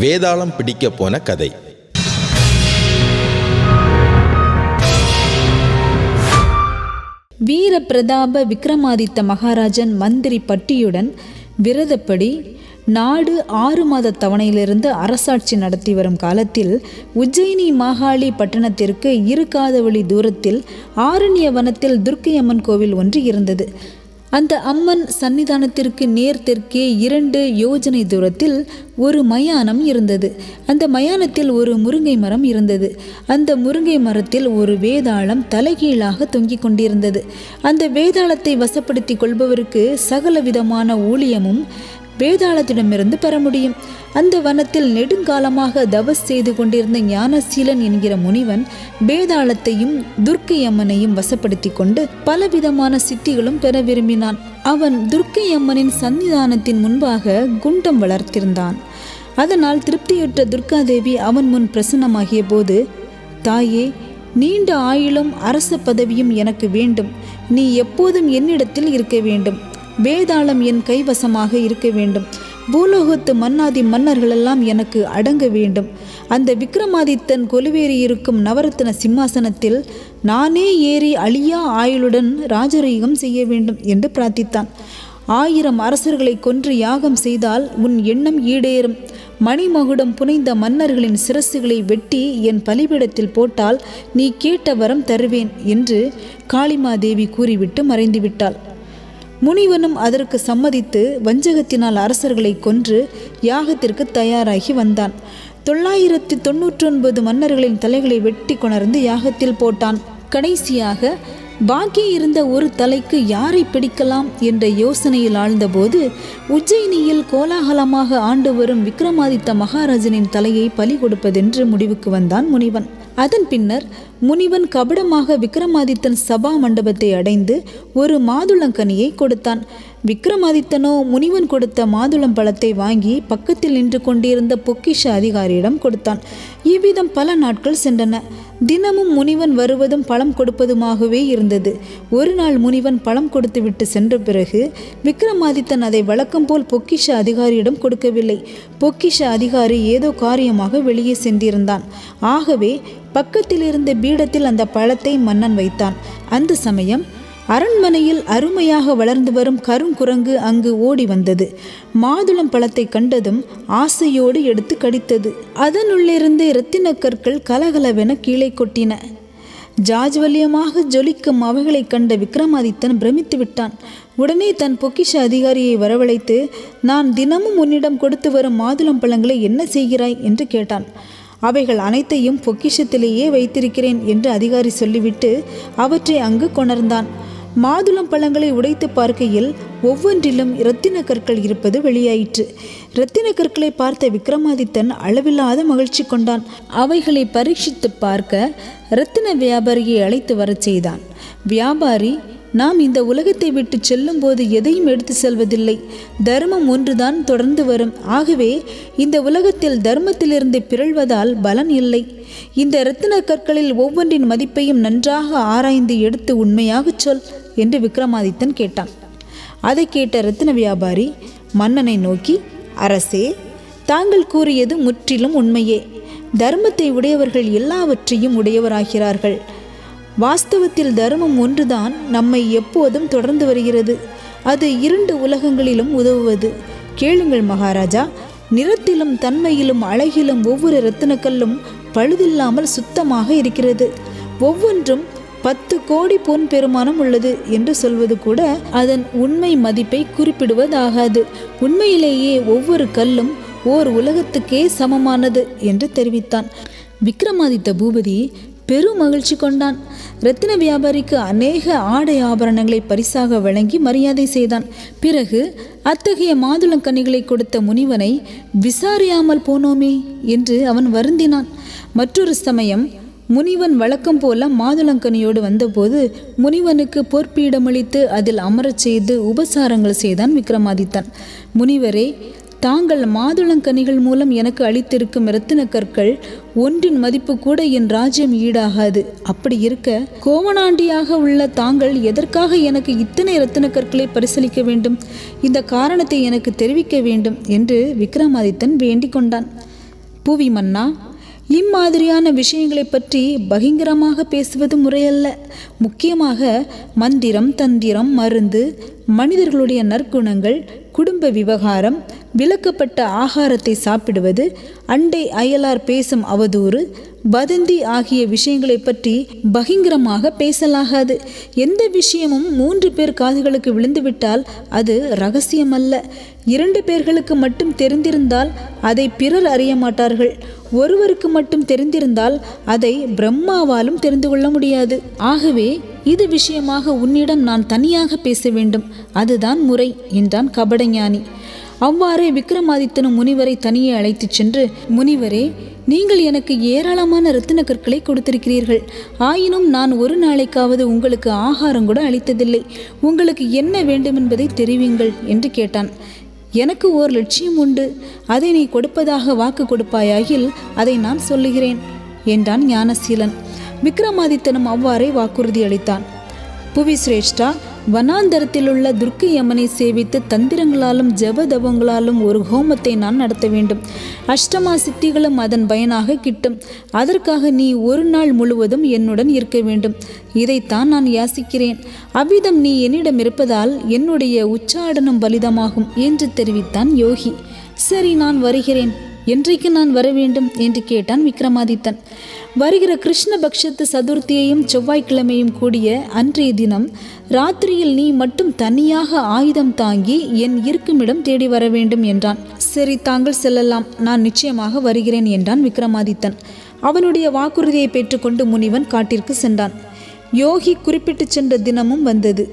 வேதாளம் பிடிக்க போன கதை. வீர பிரதாப விக்ரமாதித்த மகாராஜன் மந்திரி பட்டியுடன் விரதப்படி நாடு ஆறு மாத தவணையிலிருந்து அரசாட்சி நடத்தி வரும் காலத்தில் உஜ்ஜயினி மாகாளி பட்டணத்திற்கு இரு காதவழி தூரத்தில் ஆரண்ய வனத்தில் துர்க்கையம்மன் கோவில் ஒன்று இருந்தது. அந்த அம்மன் சன்னிதானத்திற்கு நேர் தெற்கே இரண்டு யோஜனை தூரத்தில் ஒரு மயானம் இருந்தது. அந்த மயானத்தில் ஒரு முருங்கை மரம் இருந்தது. அந்த முருங்கை மரத்தில் ஒரு வேதாளம் தலைகீழாக தொங்கிக் கொண்டிருந்தது. அந்த வேதாளத்தை வசப்படுத்தி கொள்பவருக்கு சகல விதமான ஊழியமும் வேதாளத்திடமிருந்து பெற முடியும். அந்த வனத்தில் நெடுங்காலமாக தவஸ் செய்து கொண்டிருந்த ஞானசீலன் என்கிற முனிவன் வேதாளத்தையும் துர்க்கை அம்மனையும் வசப்படுத்தி கொண்டு பலவிதமான சித்திகளும் பெற விரும்பினான். அவன் துர்க்கை அம்மனின் சன்னிதானத்தின் முன்பாக குண்டம் வளர்த்திருந்தான். அதனால் திருப்தியுற்ற துர்காதேவி அவன் முன் பிரசன்னமாகிய போது தாயே நீண்ட ஆயுளும் அரச பதவியும் எனக்கு வேண்டும். நீ எப்போதும் என்னிடத்தில் இருக்க வேண்டும். வேதாளம் என் கைவசமாக இருக்க வேண்டும். பூலோகத்து மன்னாதி மன்னர்களெல்லாம் எனக்கு அடங்க வேண்டும். அந்த விக்ரமாதித்தன் கொலுவேறி இருக்கும் நவரத்ன சிம்மாசனத்தில் நானே ஏறி அழியா ஆயுளுடன் ராஜரீகம் செய்ய வேண்டும் என்று பிரார்த்தித்தான். ஆயிரம் அரசர்களை கொன்று யாகம் செய்தால் உன் எண்ணம் ஈடேறும். மணிமகுடம் புனைந்த மன்னர்களின் சிரசுகளை வெட்டி என் பலிபீடத்தில் போட்டால் நீ கேட்ட வரம் தருவேன் என்று காளிமாதேவி கூறிவிட்டு மறைந்துவிட்டாள். முனிவனும் அதற்கு சம்மதித்து வஞ்சகத்தினால் அரசர்களை கொன்று யாகத்திற்கு தயாராகி வந்தான். தொள்ளாயிரத்தி தொன்னூற்றொன்பது மன்னர்களின் தலைகளை வெட்டி கொணர்ந்து யாகத்தில் போட்டான். கடைசியாக பாக்கி இருந்த ஒரு தலைக்கு யாரை பிடிக்கலாம்? என்ற யோசனையில் ஆழ்ந்தபோது உஜ்ஜயினியில் கோலாகலமாக ஆண்டு வரும் விக்ரமாதித்த மகாராஜனின் தலையை பலி கொடுப்பதென்று முடிவுக்கு வந்தான் முனிவன். அதன் பின்னர் முனிவன் கபடமாக விக்ரமாதித்தன் சபா மண்டபத்தை அடைந்து ஒரு மாதுளங்கனியை கொடுத்தான். விக்ரமாதித்தனோ முனிவன் கொடுத்த மாதுளம் பழத்தை வாங்கி பக்கத்தில் நின்று கொண்டிருந்த பொக்கிஷ அதிகாரியிடம் கொடுத்தான். இவ்விதம் பல நாட்கள் சென்றன. தினமும் முனிவன் வருவதும் பழம் கொடுப்பதுமாகவே இருந்தது. ஒரு நாள் முனிவன் பழம் கொடுத்துவிட்டு சென்ற பிறகு விக்ரமாதித்தன் அதை வழக்கம் போல் பொக்கிஷ அதிகாரியிடம் கொடுக்கவில்லை. பொக்கிஷ அதிகாரி ஏதோ காரியமாக வெளியே சென்றிருந்தான். ஆகவே பக்கத்தில் இருந்த பீடத்தில் அந்த பழத்தை மன்னன் வைத்தான். அந்த சமயம் அரண்மனையில் அருமையாக வளர்ந்து வரும் கருங்குரங்கு அங்கு ஓடி வந்தது. மாதுளம் பழத்தை கண்டதும் ஆசையோடு எடுத்து கடித்தது. அதனுள்ளிருந்து இரத்தின கற்கள் கலகலவென கீழே கொட்டின. ஜாஜ்வல்யமாக ஜொலிக்கும் அவைகளை கண்ட விக்ரமாதித்தன் பிரமித்து விட்டான். உடனே தன் பொக்கிஷ அதிகாரியை வரவழைத்து நான் தினமும் உன்னிடம் கொடுத்து வரும் மாதுளம் பழங்களை என்ன செய்கிறாய்? என்று கேட்டான். அவைகள் அனைத்தையும் பொக்கிஷத்திலேயே வைத்திருக்கிறேன் என்று அதிகாரி சொல்லிவிட்டு அவற்றை அங்கு கொணர்ந்தான். மாதுளம் பழங்களை உடைத்து பார்க்கையில் ஒவ்வொன்றிலும் இரத்தின கற்கள் இருப்பது வெளியாயிற்று. இரத்தின கற்களை பார்த்த விக்ரமாதித்தன் அளவில்லாத மகிழ்ச்சி கொண்டான். அவைகளை பரீட்சித்து பார்க்க இரத்தின வியாபாரியை அழைத்து வரச் செய்தான். வியாபாரி நாம் இந்த உலகத்தை விட்டு செல்லும்போது எதையும் எடுத்து செல்வதில்லை. தர்மம் ஒன்றுதான் தொடர்ந்து வரும். ஆகவே இந்த உலகத்தில் தர்மத்திலிருந்து பிறழ்வதால் பலன் இல்லை. இந்த இரத்தின கற்களில் ஒவ்வொன்றின் மதிப்பையும் நன்றாக ஆராய்ந்து எடுத்து உண்மையாகச் சொல். என்று விக்ரமாதித்தன் கேட்டான். அதை கேட்ட ரத்தின வியாபாரி மன்னனை நோக்கி அரசே தாங்கள் கூறியது முற்றிலும் உண்மையே. தர்மத்தை உடையவர்கள் எல்லாவற்றையும் உடையவராகிறார்கள். வாஸ்தவத்தில் தர்மம் ஒன்றுதான் நம்மை எப்போதும் தொடர்ந்து வருகிறது. அது இரண்டு உலகங்களிலும் உதவுவது. கேளுங்கள் மகாராஜா நிறத்திலும் தன்மையிலும் அழகிலும் ஒவ்வொரு இரத்தினக்கல்லும் பழுதில்லாமல் சுத்தமாக இருக்கிறது. ஒவ்வொன்றும் பத்து கோடி பொன் பெருமானம் உள்ளது என்று சொல்வது கூட அதன் உண்மை மதிப்பை குறிப்பிடுவதாகாது. உண்மையிலேயே ஒவ்வொரு கல்லும் ஓர் உலகத்துக்கே சமமானது என்று தெரிவித்தான். விக்ரமாதித்த பூபதி பெரும் மகிழ்ச்சி கொண்டான். ரத்தின வியாபாரிக்கு அநேக ஆடை ஆபரணங்களை பரிசாக வழங்கி மரியாதை செய்தான். பிறகு அத்தகைய மாதுளங்கனிகளை கொடுத்த முனிவனை விசாரியாமல் போனோமே என்று அவன் வருந்தினான். மற்றொரு சமயம் முனிவன் வழக்கம் போல மாதுளங்கனியோடு வந்தபோது முனிவனுக்கு பொற்பீடமளித்து அதில் அமரச் செய்து உபசாரங்கள் செய்தான் விக்ரமாதித்தன். முனிவரே தாங்கள் மாதுளங்கனிகள் மூலம் எனக்கு அளித்திருக்கும் இரத்தின கற்கள் ஒன்றின் மதிப்பு கூட என் ராஜ்யம் ஈடாகாது. அப்படி இருக்க கோவனாண்டியாக உள்ள தாங்கள் எதற்காக எனக்கு இத்தனை இரத்தின கற்களை பரிசீலிக்க வேண்டும்? இந்த காரணத்தை எனக்கு தெரிவிக்க வேண்டும் என்று விக்ரமாதித்தன் வேண்டிக் கொண்டான். புவி மன்னா இம்மாதிரியான விஷயங்களை பற்றி பகிங்கரமாக பேசுவது முறையல்ல. முக்கியமாக மந்திரம் தந்திரம் மருந்து மனிதர்களுடைய நற்குணங்கள் குடும்ப விவகாரம் விலக்கப்பட்ட ஆகாரத்தை சாப்பிடுவது அண்டை அயலார் பேசும் அவதூறு வதந்தி ஆகிய விஷயங்களை பற்றி பகிங்கரமாக பேசலாகாது. எந்த விஷயமும் மூன்று பேர் காதுகளுக்கு விழுந்துவிட்டால் அது ரகசியமல்ல இரண்டு பேர்களுக்கு மட்டும் தெரிந்திருந்தால் அதை பிறர் அறிய மாட்டார்கள். ஒருவருக்கு மட்டும் தெரிந்திருந்தால் அதை பிரம்மாவாலும் தெரிந்து கொள்ள முடியாது. ஆகவே இது விஷயமாக உன்னிடம் நான் தனியாக பேச வேண்டும். அதுதான் முறை என்றான் கபடஞானி. அவ்வாறே விக்ரமாதித்தனும் முனிவரை தனியே அழைத்துச் சென்று முனிவரே நீங்கள் எனக்கு ஏராளமான ரத்தின கற்களை கொடுத்திருக்கிறீர்கள். ஆயினும் நான் ஒரு நாளைக்காவது உங்களுக்கு ஆகாரம் கூட அளித்ததில்லை. உங்களுக்கு என்ன வேண்டும் என்பதை தெரிவிங்கள் என்று கேட்டான். எனக்கு ஓர் லட்சியம் உண்டு. அதை நீ கொடுப்பதாக வாக்கு கொடுப்பாயாகில் அதை நான் சொல்லுகிறேன் என்றான் ஞானசீலன். விக்ரமாதித்தனும் அவ்வாறே வாக்குறுதி அளித்தான். புவி சிரேஷ்டா வனாந்தரத்தில் உள்ள துர்க்கை யமனை சேவித்து தந்திரங்களாலும் ஜபதபங்களாலும் ஒரு ஹோமத்தை நான் நடத்த வேண்டும். அஷ்டமா சித்திகளும் அதன் பயனாக கிட்டும். அதற்காக நீ ஒரு நாள் முழுவதும் என்னுடன் இருக்க வேண்டும். இதைத்தான் நான் யாசிக்கிறேன். அவ்விதம் நீ என்னிடம் இருப்பதால் என்னுடைய உச்சாடனம் பலிதமாகும் என்று தெரிவித்தான் யோகி. சரி நான் வருகிறேன். என்றைக்கு நான் வர வேண்டும்? என்று கேட்டான் விக்ரமாதித்தன். வருகிற கிருஷ்ணபக்ஷத்து சதுர்த்தியையும் செவ்வாய்க்கிழமையும் கூடிய அன்றைய தினம் ராத்திரியில் நீ மட்டும் தனியாக ஆயுதம் தாங்கி என் இருக்குமிடம் தேடி வர வேண்டும் என்றான். சரி தாங்கள் செல்லலாம். நான் நிச்சயமாக வருகிறேன் என்றான் விக்ரமாதித்தன். அவனுடைய வாக்குறுதியை பெற்றுக்கொண்டு முனிவன் காட்டிற்கு சென்றான். யோகி குறிப்பிட்டு சென்ற தினமும் வந்தது.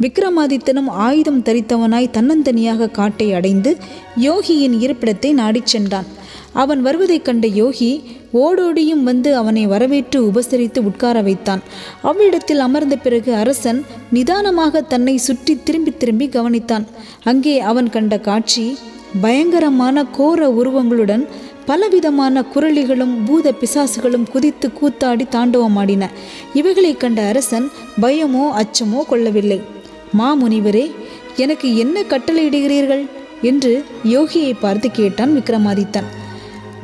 விக்ரமாதித்தனும் ஆயுதம் தரித்தவனாய் தன்னந்தனியாக காட்டை அடைந்து யோகியின் இருப்பிடத்தை நாடிச் சென்றான். அவன் வருவதைக் கண்ட யோகி ஓடோடியும் வந்து அவனை வரவேற்று உபசரித்து உட்கார வைத்தான். அவ்விடத்தில் அமர்ந்த பிறகு அரசன் நிதானமாக தன்னை சுற்றி திரும்பி திரும்பி கவனித்தான். அங்கே அவன் கண்ட காட்சி பயங்கரமான கோர உருவங்களுடன் பலவிதமான குரளிகளும் பூத பிசாசுகளும் குதித்து கூத்தாடி தாண்டவமாடின. இவைகளைக் கண்ட அரசன் பயமோ அச்சமோ கொள்ளவில்லை. மாமுனிவரே எனக்கு என்ன கட்டளையிடுகிறீர்கள்? என்று யோகியை பார்த்து கேட்டான் விக்ரமாதித்தன்.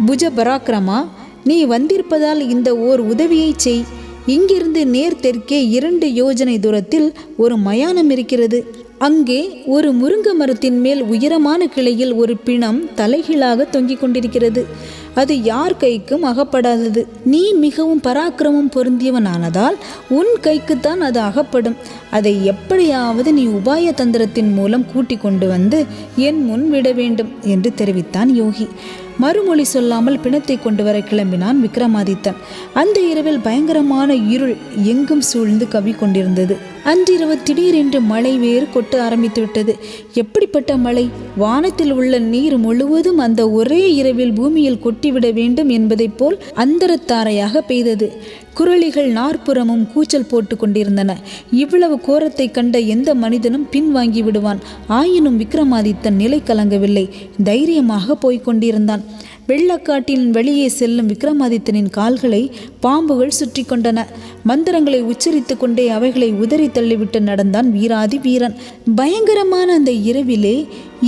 புஜ பராக்கிரமா நீ வந்திருப்பதால் இந்த ஓர் உதவியை செய். இங்கிருந்து நேர் தெற்கே இரண்டு யோஜனை தூரத்தில் ஒரு மயானம் இருக்கிறது. அங்கே ஒரு முருங்க மரத்தின் மேல் உயரமான கிளையில் ஒரு பிணம் தலைகீழாக தொங்கிக் கொண்டிருக்கிறது. அது யார் கைக்கும் அகப்படாதது. நீ மிகவும் பராக்கிரமம் பொருந்தியவனானதால் உன் கைக்குத்தான் அது அகப்படும். அதை எப்படியாவது நீ உபாய தந்திரத்தின் மூலம் கூட்டிக் கொண்டு வந்து என் முன் விட வேண்டும் என்று தெரிவித்தான் யோகி. மறுமொழி சொல்லாமல் பிணத்தை கொண்டு வர கிளம்பினான் விக்ரமாதித்தன். அந்த இரவில் பயங்கரமான இருள் எங்கும் சூழ்ந்து கவி கொண்டிருந்தது அன்றிரவு திடீரென்று மழை வேறு கொட்ட ஆரம்பித்து விட்டது எப்படிப்பட்ட மழை? வானத்தில் உள்ள நீர் முழுவதும் அந்த ஒரே இரவில் பூமியில் கொட்டிவிட வேண்டும் என்பதைப் போல் அந்தரத்தாரையாக பெய்தது. குரளிகள் நாற்புறமும் கூச்சல் போட்டு கொண்டிருந்தன. இவ்வளவு கோரத்தை கண்ட எந்த மனிதனும் பின்வாங்கி விடுவான். ஆயினும் விக்ரமாதித்தன் நிலை கலங்கவில்லை. தைரியமாக போய்க் கொண்டிருந்தான். வெள்ளக்காட்டின் வெளியே செல்லும் விக்ரமாதித்தனின் கால்களை பாம்புகள் சுற்றி கொண்டன. மந்திரங்களை உச்சரித்து கொண்டே அவைகளை உதறி தள்ளிவிட்டு நடந்தான் வீராதி வீரன். பயங்கரமான அந்த இரவிலே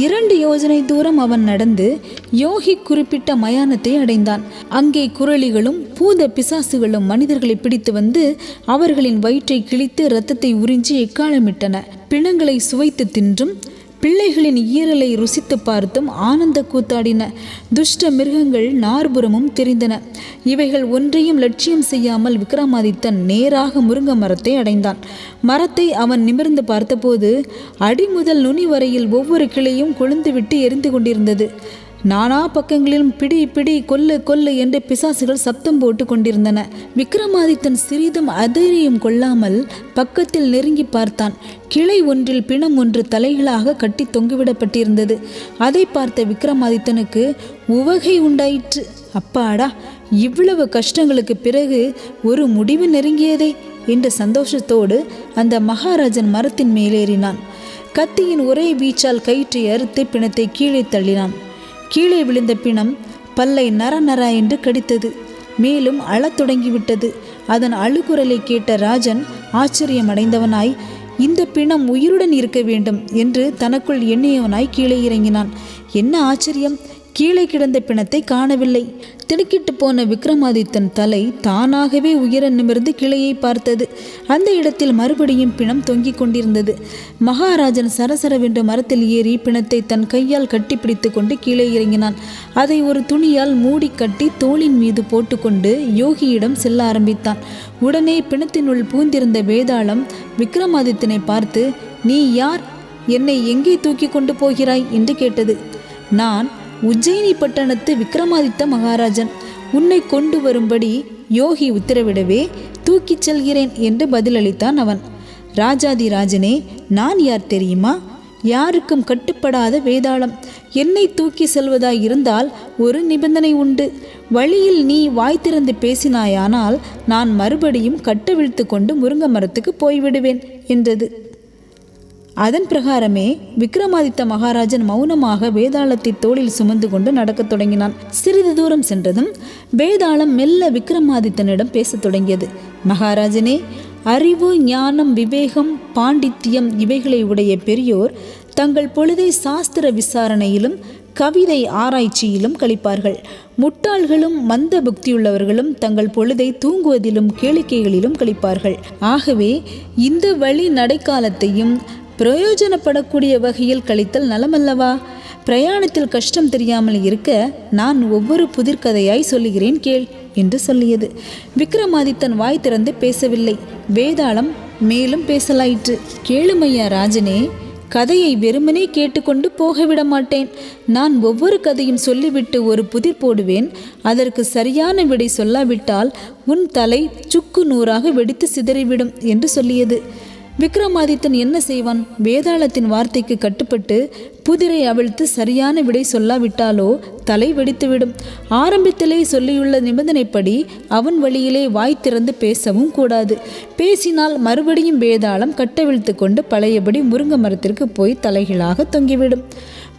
இரண்டு யோஜனை தூரம் அவன் நடந்து யோகி குறிப்பிட்ட மயானத்தை அடைந்தான். அங்கே குரளிகளும் பூத பிசாசுகளும் மனிதர்களை பிடித்து வந்து அவர்களின் வயிற்றை கிழித்து இரத்தத்தை உறிஞ்சி எக்காலமிட்டன. பிணங்களை சுவைத்து தின்றும் பிள்ளைகளின் ஈரலை ருசித்து பார்த்தும் ஆனந்த கூத்தாடின துஷ்ட மிருகங்கள் நார்புறமும் தெரிந்தன. இவைகள் ஒன்றையும் லட்சியம் செய்யாமல் விக்ரமாதித்தன் நேராக முருங்க மரத்தை அடைந்தான். மரத்தை அவன் நிமிர்ந்து பார்த்தபோது அடி முதல் நுனி வரையில் ஒவ்வொரு கிளையும் கொழுந்துவிட்டு எரிந்து கொண்டிருந்தது. நானா பக்கங்களிலும் பிடி பிடி கொல்லு கொல்லு என்று பிசாசுகள் சப்தம் போட்டு கொண்டிருந்தன. விக்ரமாதித்தன் சிறிதும் அதைரியம் கொள்ளாமல் பக்கத்தில் நெருங்கி பார்த்தான். கிளை ஒன்றில் பிணம் ஒன்று தலைகளாக கட்டி தொங்கிவிடப்பட்டிருந்தது. அதை பார்த்த விக்ரமாதித்தனுக்கு உவகை உண்டாயிற்று. அப்பாடா இவ்வளவு கஷ்டங்களுக்கு பிறகு ஒரு முடிவு நெருங்கியதே என்ற சந்தோஷத்தோடு அந்த மகாராஜன் மரத்தின் மேலேறினான். கத்தியின் ஒரே வீச்சால் கயிற்றை அறுத்து பிணத்தை கீழே தள்ளினான். கீழே விழுந்த பிணம் பல்லை நர நர என்று கடித்தது. மேலும் அழத் தொடங்கிவிட்டது. அதன் அழுகுரலை கேட்ட ராஜன் ஆச்சரியமடைந்தவனாய் இந்த பிணம் உயிருடன் இருக்க வேண்டும் என்று தனக்குள் எண்ணியவனாய் கீழே இறங்கினான். என்ன ஆச்சரியம்? கீழே கிடந்த பிணத்தை காணவில்லை. திடுக்கிட்டு போன விக்ரமாதித்தன் தலை தானாகவே உயர நிமிர்ந்து கிளையை பார்த்தது. அந்த இடத்தில் மறுபடியும் பிணம் தொங்கிக் கொண்டிருந்தது. மகாராஜன் சரசரவென்று மரத்தில் ஏறி பிணத்தை தன் கையால் கட்டிப்பிடித்து கொண்டு கீழே இறங்கினான். அதை ஒரு துணியால் மூடி கட்டி தோளின் மீது போட்டுக்கொண்டு யோகியிடம் செல்ல ஆரம்பித்தான். உடனே பிணத்தினுள் பூந்திருந்த வேதாளம் விக்ரமாதித்தனை பார்த்து நீ யார்? என்னை எங்கே தூக்கி கொண்டு போகிறாய்? என்று கேட்டது. நான் உஜ்ஜயினி பட்டணத்து விக்ரமாதித்த மகாராஜன் உன்னை கொண்டு வரும்படி யோகி உத்தரவிடவே தூக்கிச் செல்கிறேன் என்று பதிலளித்தான் அவன். ராஜாதி ராஜனே நான் யார் தெரியுமா? யாருக்கும் கட்டுப்படாத வேதாளம். என்னை தூக்கி செல்வதாய் இருந்தால் ஒரு நிபந்தனை உண்டு. வழியில் நீ வாய் திறந்து பேசினாயானால் நான் மறுபடியும் கட்டவிழ்த்து கொண்டு முருங்க மரத்துக்கு போய்விடுவேன் என்றது. அதன் பிரகாரமே விக்ரமாதித்த மகாராஜன் மௌனமாக வேதாளத்தை தோளில் சுமந்து கொண்டு நடக்கத் தொடங்கினான். சிறிது தூரம் சென்றதும் வேதாளம் மெல்ல விக்ரமாதித்தனிடம் பேசத் தொடங்கியது. மகாராஜனே அறிவு ஞானம் விவேகம் பாண்டித்யம் இவைகளை உடைய பெரியோர் தங்கள் பொழுதை சாஸ்திர விசாரணையிலும் கவிதை ஆராய்ச்சியிலும் கழிப்பார்கள். முட்டாள்களும் மந்த புக்தியுள்ளவர்களும் தங்கள் பொழுதை தூங்குவதிலும் கேளிக்கைகளிலும் கழிப்பார்கள். ஆகவே இந்த வழி நடைக்காலத்தையும் பிரயோஜனப்படக்கூடிய வகையில் கழித்தல் நலமல்லவா? பிரயாணத்தில் கஷ்டம் தெரியாமல் இருக்க நான் ஒவ்வொரு புதிர்கதையாய் சொல்லுகிறேன் கேள் என்று சொல்லியது. விக்ரமாதித்தன் வாய் திறந்து பேசவில்லை. வேதாளம் மேலும் பேசலாயிற்று. கேளுமையா ராஜனே கதையை வெறுமனே கேட்டுக்கொண்டு போகவிட மாட்டேன் நான் ஒவ்வொரு கதையும் சொல்லிவிட்டு ஒரு புதிர் போடுவேன். அதற்கு சரியான விடை சொல்லாவிட்டால் உன் தலை சுக்கு நூறாக வெடித்து சிதறிவிடும் என்று சொல்லியது. விக்ரமாதித்தன் என்ன செய்வான்? வேதாளத்தின் வார்த்தைக்கு கட்டுப்பட்டு புதிரை அவிழ்த்து சரியான விடை சொல்லாவிட்டாலோ தலை வெடித்துவிடும். ஆரம்பத்திலே சொல்லியுள்ள நிபந்தனைப்படி அவன் வழியிலே வாய் திறந்து பேசவும் கூடாது. பேசினால் மறுபடியும் வேதாளம் கட்டவிழ்த்து கொண்டு பழையபடி முருங்க மரத்திற்கு போய் தலைகீழாக தொங்கிவிடும்.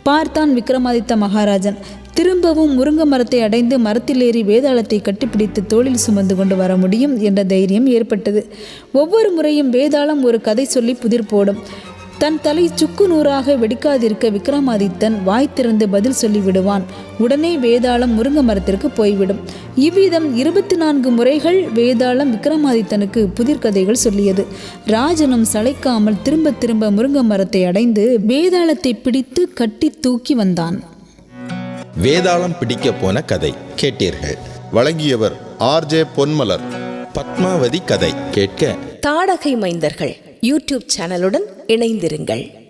பார்த்தான் விக்ரமாதித்த மகாராஜன். திரும்பவும் முருங்க மரத்தை அடைந்து மரத்தில் ஏறி வேதாளத்தை கட்டிப்பிடித்து தோளில் சுமந்து கொண்டு வர முடியும் என்ற தைரியம் ஏற்பட்டது. ஒவ்வொரு முறையும் வேதாளம் ஒரு கதை சொல்லி புதிர் போடும். தன் தலை சுக்கு நூறாக வெடிக்காதிருக்க விக்ரமாதித்தன் வாய் திறந்து பதில் சொல்லிவிடுவான் உடனே வேதாளம் முருங்க மரத்திற்கு போய்விடும். இவ்விதம் இருபத்தி நான்கு முறைகள் வேதாளம் விக்ரமாதித்தனுக்கு புதிர்கதைகள் சொல்லியது. ராஜனும் சளைக்காமல் திரும்ப திரும்ப முருங்க மரத்தை அடைந்து வேதாளத்தை பிடித்து கட்டி தூக்கி வந்தான். வேதாளம் பிடிக்க போன கதை கேட்டீர்கள். வழங்கியவர் ஆர்ஜே பொன்மலர். பத்மாவதி கதை கேட்க. தாடகை மைந்தர்கள் யூடியூப் சேனலுடன் இணைந்திருங்கள்.